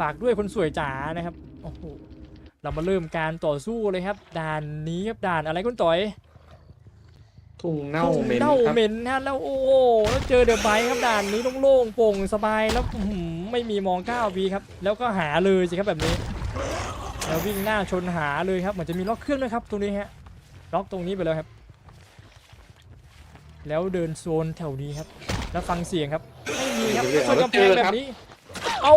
ฝากด้วยคนสวยจ๋านะครับโอ้โหเรามาเริ่มการต่อสู้เลยครับ ด่านนี้ครับด่านอะไรคุณต่อยทุ่งเน่าเหม็นเน่าครับเหม็นนะแล้วโอ้โหแล้วเจอเดอะไบค์ครับด่านนี้โล่งๆโปร่งสบายแล้วอื้อหือไม่มีมองก้าววีครับ แล้วก็หาเลยสิครับแบบนี้ แล้ววิ่งหน้าชนหาเลยครับเหมือนจะมีล็อกเครื่องด้วยครับตรงนี้ฮะล็อกตรงนี้ไปแล้วครับ แล้วเดินโซนแถวนี้ครับ แล้วฟังเสียงครับไม่มีครับชนกำแพงแบบนี้ เอ้า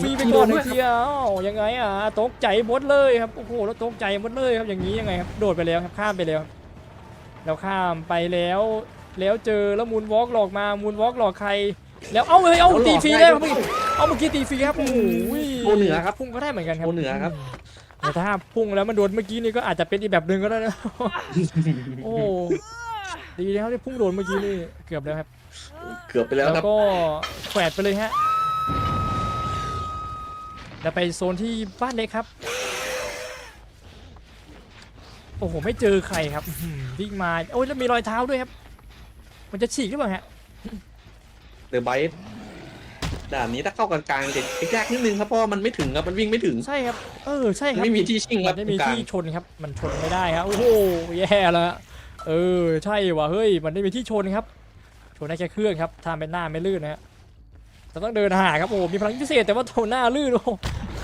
ฟรีไปก่อนเลยทีเดียวยังไงอะตกใจหมดเลยครับโอ้โหแล้วตกใจหมดเลยครับอย่างนี้ยังไงครับโดดไปแล้วครับข้ามไปแล้วครับแล้วข้ามไปแล้ว แล้วเจอแล้วมูนวอล์กหลอกมามูนวอล์กหลอกใคร แล้วเอ้าเลยเอ้าตีฟรีได้ครับเมื่อกี้เอาเมื่อกี้ตีฟรีครับโอ้โหโอเหนือครับพุ่งก็ได้เหมือนกันครับโอเหนือครับแต่ถ้าพุ่งแล้วมันโดนเมื่อกี้นี่ก็อาจจะเป็นอีกแบบหนึ่งก็ได้นะโอ้ดีแล้วที่พุ่งโดนเมื่อกี้นี่เกือบแล้วครับ เกือบไปแล้วแล้วครับก็แขวดไปเลยฮะ แล้วไปโซนที่บ้านเล็กครับ โอ้โห ไม่เจอใครครับอื้อหือวิ่งมา โอ้ยแล้วมีรอยเท้าด้วยครับ มันจะฉีกหรือเปล่าฮะเดอะไบท์ด่านนี้ถ้าเข้ากลางๆจะยากนิดนึงครับเพราะว่ามันไม่ถึงครับมันวิ่งไม่ถึงใช่ครับ เออใช่มันครับไม่มีที่ชิ่งคมัรับนไม่มีตรงกลางที่ชนครับ มันชนไม่ได้ครับ โอ้โห แย่แล้วฮะเออ ใช่ว่ะ เฮ้ย มันไม่มีที่ชนครับ ชนได้แค่เครื่องครับทำเป็นหน้าไม่ลื่นนะฮะ เราต้องเดินหาครับโอ้มีพลังพิเศษแต่ว่าโถหน้าลื่นโอ้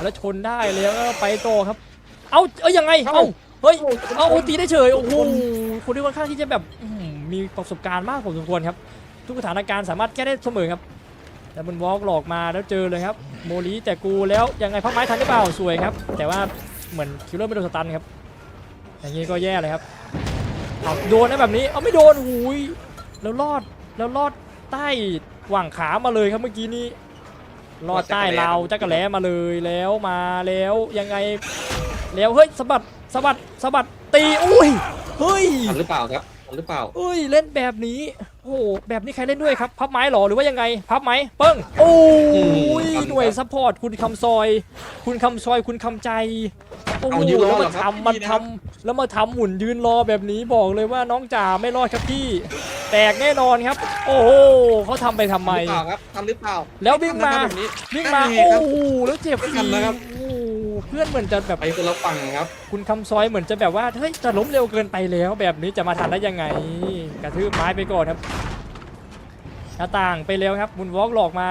แล้วชนได้แล้วก็ไปต่อครับ เอาเอ้ยยังไงเอาเฮ้ยเอาโอ้ตีได้เฉยโอ้โหคนที่ค่อนข้างที่จะแบบอื้อหือมีประสบการณ์มากพอสมควรครับ ทุกสถานการณ์สามารถแก้ได้เสมอครับแล้วมันวอล์กหลอกมาแล้วเจอเลยครับ โมลีแต่กูแล้วยังไงพักไม้ทันหรือเปล่าสวยครับ แต่ว่าเหมือนคิลเลอร์ไม่โดนสตันครับอย่างนี้ก็แย่เลยครับเอาโดนนะแบบนี้เอาไม่โดนหูยแล้วรอดแล้วรอดใต้ หว่างขามาเลยครับเมื่อกี้นี้รอดใต้ราวจักรแล้มาเลยแล้วมาแล้วยังไงแล้วเฮ้ยสะบัดสะบัดสะบัดตีอุ้ยเฮ้ยทันหรือเปล่าครับทันหรือเปล่าเอ้ยเล่นแบบนี้โอ้โหแบบนี้ใครเล่นด้วยครับ พับไม้เหรอหรือว่ายังไง พับไหมเปิ้งโอ้ย หน่วยซัพพอร์ตคุณคำซอย คุณคำซอยคุณคำใจโอ้โหเอายืนรแล้อวเหรมาอครับทำมาพี่นะทำแล้วมาทำหมุนยืนรอแบบนี้บอกเลยว่าน้องจ๋าไม่รอดครับพี่ แตกแน่นอนครับ โอ้โหเขาทำไปทำไมทันหรือเปล่าครับทันหรือเปล่าแล้ววิ่งมา ทันนะครับแบบนี้วิ่งมาใช่โอ้ครับโหแล้วเจ็บฟไม่รีทันนะครับ โอ้โหเพื่อนเหมือนจะแบบไปคนละฝั่งครับ คุณคำซอยเหมือนจะแบบว่าเฮ้ยจะล้มเร็วเกินไปแล้ว แบบนี้จะมาทันได้ยังไง กระทืบไม้ไปก่อนครับหน้าต่างไปแล้วครับมุนวอล์กหลอกมา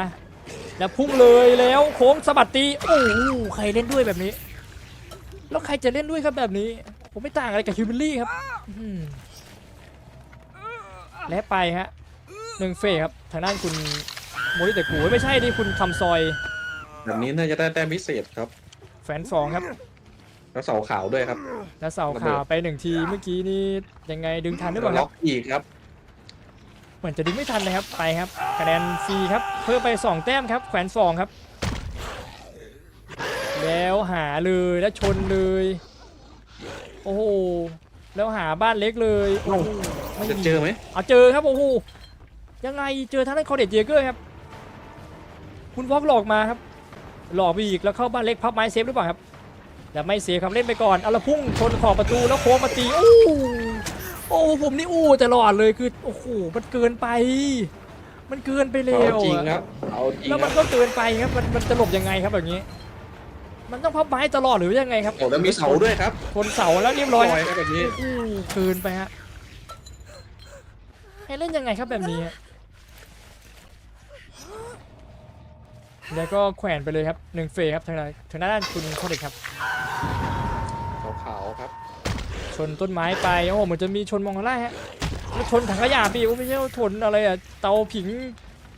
แล้วพุ่งเลยแล้วโค้งสะบัดตีโอ้โหใครเล่นด้วยแบบนี้ แล้วใครจะเล่นด้วยครับแบบนี้ ผมไม่ต่างอะไรกับฮิวเบลลี่ครับอืมและไปฮะหนึ่งเฟสครับทางด้านคุณโมริแต่กูไม่ใช่ดิคุณคำซอย แบบนี้น่าจะได้แต้มพิเศษครับ แฟนสองครับ แล้วเสาขาวด้วยครับ แล้วเสาระเบิขาดวไปหนึ่งทีเมื่อกี้นี่ยังไงดึงทันหรือเปล่าคล็รัอบกอีกครับเห มือนจะดึงไม่ทันนะครับไปครับคะแนนฟรีครับเพิ่มไป 2 แต้มครับแขวนสองครับ แล้วหาเลยแล้วชนเลย โอ้โหแล้วหาบ้านเล็กเลยโอ้โหไม่จะมีเจอไหมเอาเจอครับโอ้โหยังไงเจอทางด้านคอเดจเจเกอร์ครับ คุณวอกหลอกมาครับ หลอกไปอีกแล้วเข้าบ้านเล็กพับไม้เซฟหรือเปล่าครับแต่ไม่เซฟครับเล่นไปก่อนเอาละพุ่งชนขอบประตูแล้วโค้งมาตีโอ้โหโอ้โห ผมนี่อู้ตลอดเลยคือโอ้โหมันเกินไป มันเกินไปเร็เอาวจริงอะครับเอาจริงแล้วคมัรันบก็เกินไปครับมันมันจะหลบยังไงครับแบบนี้ มันต้องพับไม้ตลอดหรือยังไงครับโอ้แล้วมีเสาด้วยครับชนเสาแล้วเรียบร้อยครับครับแบบนี้ โอ้โหเกินไปฮะให้เล่นยังไงครับแบบนี้ฮะแล้วก็แขวนไปเลยครับหนึ่งเฟสครับทางด้านทางด้านคุณโคเด็กครับเสาขาวครับ ชนต้นไม้ไปโอ้โหเหมือนจะมีชนมองข้างล่างฮะแล้วชนถังขยะพี่โอ้ไม่ใช่ว่าชนอะไรอะเตาผิง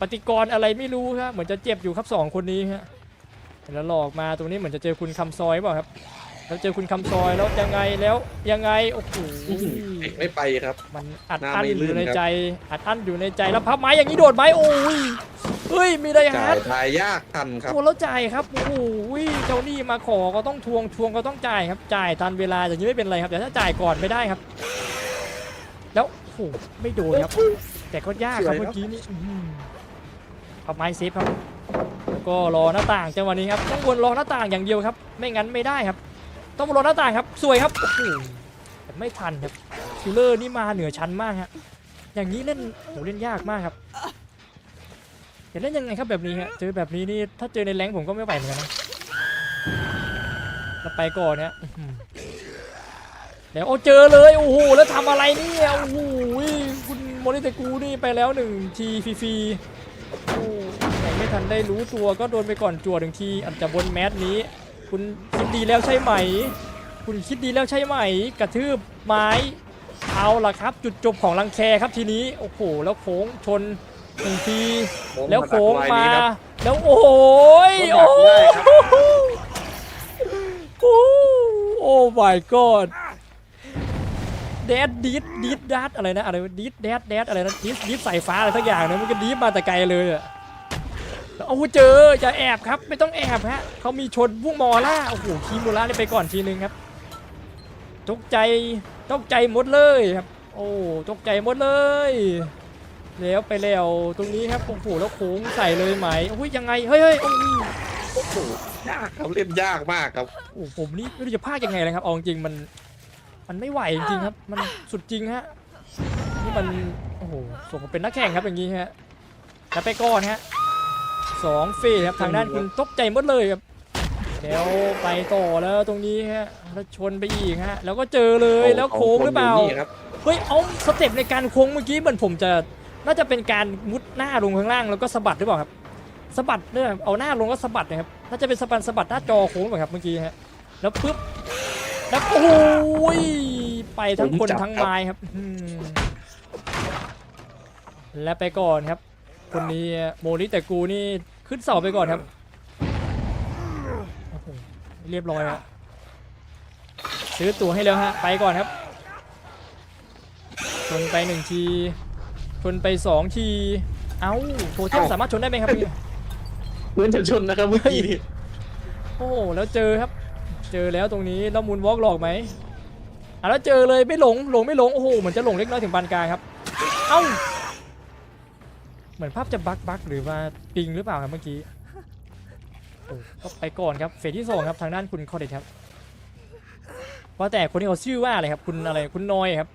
ปฏิกรณ์อะไรไม่รู้ครับเหมือนจะเจ็บอยู่ครับสองคนนี้ฮะแล้วหลอกมาตรงนี้เหมือนจะเจอคุณคำซอยเปล่าครับ แล้วเจอคุณคำซอยแล้วยังไงแล้วยังไงโอ้โหไม่ไปครับ มันอัดหน้าอั้นไม่อลื่นยู่ในครับใจอัดอั้นอยู่ในใจแล้วพับไม้อย่างนี้โดดไหมโอ้ย เฮ้ยมีได้ฮาจ่าร์ยดทายยากทันครับ โอ้แล้วจ่ายครับโอ้โหเจ้าหนี้มาขอก็ต้องทวงทวงก็ต้องจ่ายครับจ่ายทันเวลาอย่างนี้ไม่เป็นไรครับแต่ถ้าจ่ายก่อนไม่ได้ครับ แล้วโอ้โหไม่โดนครับ แต่ก็ยากครับสวยครับเมื่อกี้นี่อื้อหือพับไม้เซฟครับแล้วก็รอหน้าต่างจังหวะนี้ครับต้องวนรอหน้าต่างอย่างเดียวครับ ไม่งั้นไม่ได้ครับ ต้องรอหน้าต่างครับสวยครับโอ้โหแต่ไม่ทันครับคิลเลอร์นี่มาเหนือชั้นมากฮะอย่างนี้เล่นโหเล่นยากมากครับ จะเล่นยังไงครับแบบนี้ฮะเจอแบบนี้นี่ถ้าเจอในแรงผมก็ไม่ไหวเหมือนกันนะแล้วไปก่อนเนี่ยอื้อหือเดี๋ยวโอ้เจอเลยโอ้โหแล้วทำอะไรเนี่ยโอ้โหคุณโมริเตกูนี่ไปแล้วหนึ่งทีฟรีๆโอ้ยังไม่ทันได้รู้ตัวก็โดนไปก่อนจั่วหนึ่งทีอาจจะบนแมสนี้ คุณคิดดีแล้วใช่ไหม คุณคิดดีแล้วใช่ไหม กระทืบไม้เอาล่ะครับ จุดจบของลังแคครับทีนี้โอ้โหแล้วโค้งชน หนึ่งทีแล้วโค้งมา แล้วโอ้ยโค้โอ้งดักได้ครับโอ้โอ้ my god แดดดีดดีดดัดอะไรนะอะไรดีดแดดแดดอะไรนะดีดดีดสายฟ้าอะไรสักอย่างนะมันก็ดีดมาแต่ไกลเลยอะแล้วโอ้โหเจอจะแอบครับไม่ต้องแอบฮะเขามีชนพุ่งมอล่าโอ้โหคีมูล่าเนี่ยไปก่อนทีนึงครับตกใจตกใจหมดเลยครับ โอ้ตกใจหมดเลย แล้วไปแล้วตรงนี้ครับโอ้โหแล้วโค้งใส่เลยไหมโอ้ยยังไงเฮ้ยเฮ้ยโอ้ยโอ้โหยากครับเล่นยากมากครับโอ้ผมนี่ไม่รู้จะพากยังไงเลยครับเอาจริงๆมัน มันไม่ไหวจริงๆครับ มันสุดจริงฮะนี่มันโอ้โหสมกับเป็นนักแข่งครับอย่างนี้ฮะแล้วไปก่อนฮะสองเฟสครับทางด้านคุณตกใจหมดเลยครับแล้วไปต่อแล้วตรงนี้ฮะแล้วชนไปอีกฮะแล้วก็เจอเลยแล้วโค้งหรือเปล่าขงคนยู่นี่ครับเฮ้ยเอาสเต็ปในการโค้งเมื่อกี้เหมือนผมจะ น่าจะเป็นการมุดหน้าลงข้างล่างแล้วก็สะบัดหรือเปล่าครับสะบัดเนี่ยเอาหน้าลงก็สะบัดนะครับน่าจะเป็นสะบัดสะบัดหน้าจอโค้งหรือเปล่าครับเมื่อกี้ฮะแล้วปึ๊บแล้วโอ้ยไปทั้งคนทั้งไม้ครับอืมและไปก่อนครับ คนนี้โมริแต่กูนี่ขึ้นเสาไปก่อนครับโอ้โหเรียบร้อยฮะซื้อตั๋วให้แล้วฮะไปก่อนครับชนไปหนึ่งที ชนไปสองที เอ้าโทเทมสามารถชนได้ไหมครับพี่เหมือนจะชนนะครับเมื่อกี้นี่โอ้โหแล้วเจอครับ เจอแล้วตรงนี้แล้วมูนวอล์กหลอกไหมอะแล้วเจอเลยไม่หลงหลงไม่หลงโอ้โหเหมือนจะหลงเล็กน้อยถึงปานกลางครับ เอ้าเหมือนภาพจะบักบักหรือว่าปิงหรือเปล่าครับเมื่อกี้โอ้ก็ไปก่อนครับเฟสที่สองครับทางด้านคุณคอเดตครับว่าแต่คนที่เขาชื่อว่าอะไรครับ คุณอะไรคุณนอยครับ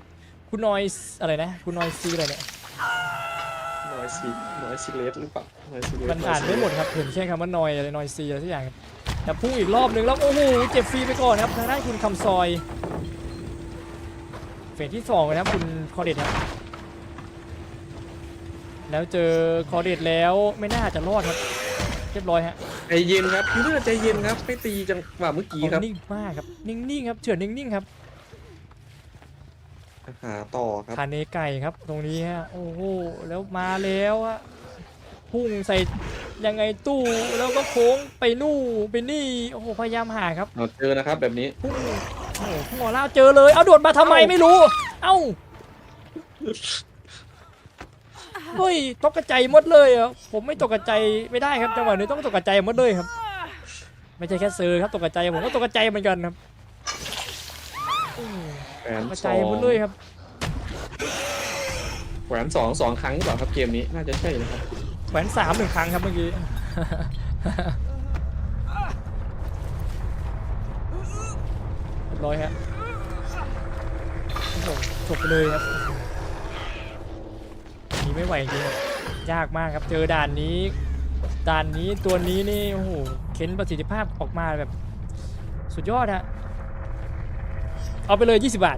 คุณนอยอะไรนะ คุณนอยซีอะไรเนี่ย น้อยซีน้อยซีเลสหรือเปล่าน้อยซีเลสมันอ่านไม่หมดครับเห็นแค่คำว่านอยอะไรนอยซีอะไรสักอย่างครับแต่พุ่งอีกรอบหนึ่งแล้วโอ้โหเจ็บฟรีไปก่อนครับทางด้านคุณคำซอยเฟสที่สองนะครับคุณคอเดตครับแล้วเจอคอเดตแล้วไม่น่าจะรอดครับเรียบร้อยฮะใจเย็นครับพี่เลือดใจเย็นครับไม่ตีจังหวะเมื่อกี้ครับเขานิ่งมากครับนิ่งๆครับเฉือนนิ่งๆครับ หาต่อครับ คาเนไก่ครับตรงนี้ฮะโอ้โหแล้วมาแล้วอะพุ่งใส่ยังไงตู้แล้วก็โค้งไปนู่นไปนี่โอ้โหพยายามหาครับเราเจอนะครับแบบนี้ พุ่งโอ้โหพุ่งออล่าเจอเลยเอาโดดมาทำไมไม่รู้ เอ้าเฮ้ยตกกระใจายหมดเลยเหรอะผมไม่ตกกระใจายไม่ได้ครับจังหวะนี้ต้องตกกระใจายหมดเลยครับ ไม่ใช่แค่เซอร์ครับตกกระใจายผมก็ตกกระใจายเหมือนกันครับอืม แหวนตกกระสใจาอยงหมดเลยครับแหวนสองสองครั้งหรือเปล่าครับเกมนี้น่าจะใช่นะครับแขวนสามหนึ่งครั้งครับเมื่อกี้ เรียบร้อยฮะโอ้โหจบไปเลยครับนี่ไม่ไหวจริงๆครับยากมากครับเจอด่านนี้ด่านนี้ตัวนี้นี่โอ้โหเค้นประสิทธิภาพออกมาแบบ สุดยอดฮะ เอาไปเลย 20 บาท